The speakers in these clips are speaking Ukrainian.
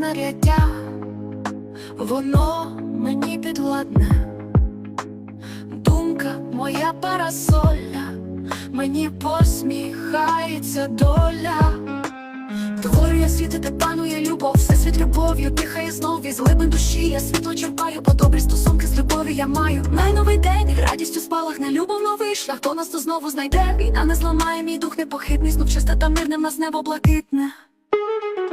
знаряддя, воно мені підвладне, думка моя парасоля, мені посміхається доля. Творює світи, де панує любов, все світ любов'ю дихає знов із глибин душі. Я світло черпаю, бо добрі стосунки з любові я маю. Найновий день, радістю спалахне любов новий шлях, хто нас то знову знайде. Війна не зламає, мій дух непохитний, знов чисте та мирне в нас небо блакитне.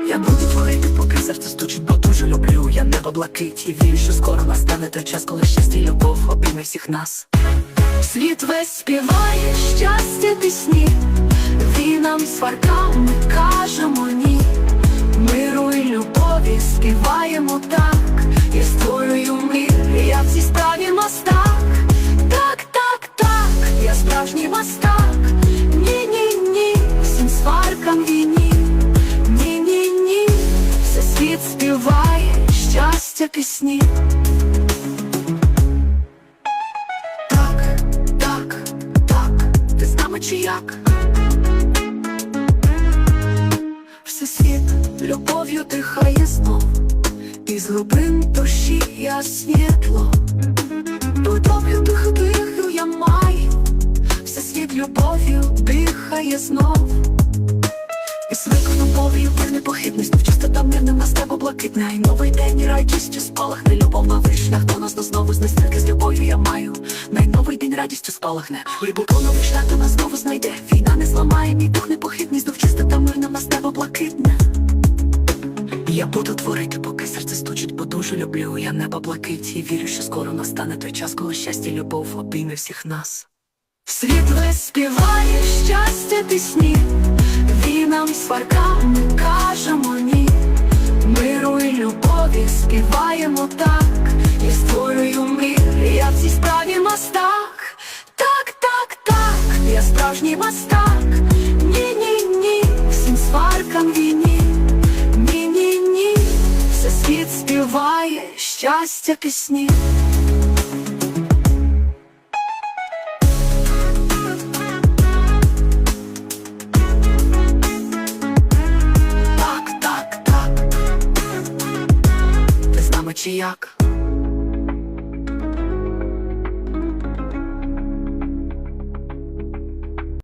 Я буду творити, поки серце стучить, бо дуже люблю. Я небо блакить і вірю, що скоро настане той час, коли щастя і любов обійме всіх нас. Світ весь співає щастя пісні, війнам сваркам ми кажемо ні. Миру і любові співаємо так, я створюю мир, я в цій справі мастак. Щастя пісні. Так, так, так, ти з нами чи як? Все світ любов'ю дихає знов, із глибин душі я світло. Подоб'ю диху диху я маю, все світ любов'ю дихає знов. Звик любов'ю непохитність, чистота мирне в нас небо блакитне, і новий день і радістю спалахне, любов новий шлях, до нас знову знестільки з любов'ю я маю. Найновий день радістю спалахне, глибоко новий шлях до нас знову знайде. Війна не зламає, мій дух непохитний, знов чистота мирне в нас небо блакитне. Я буду творити, поки серце стучить, бо дуже люблю я небо блакить і вірю, що скоро настане той час, коли щастя любов обійме всіх нас. Світ весь співає щастя пісні, і сваркам ми кажемо ні. Миру і любові співаємо так, я створюю мир, я в цій справі мастак. Так, так, так, я справжній мастак. Ні, ні, ні, всім сваркам війні. Ні, ні, ні, все світ співає щастя пісні. чи як.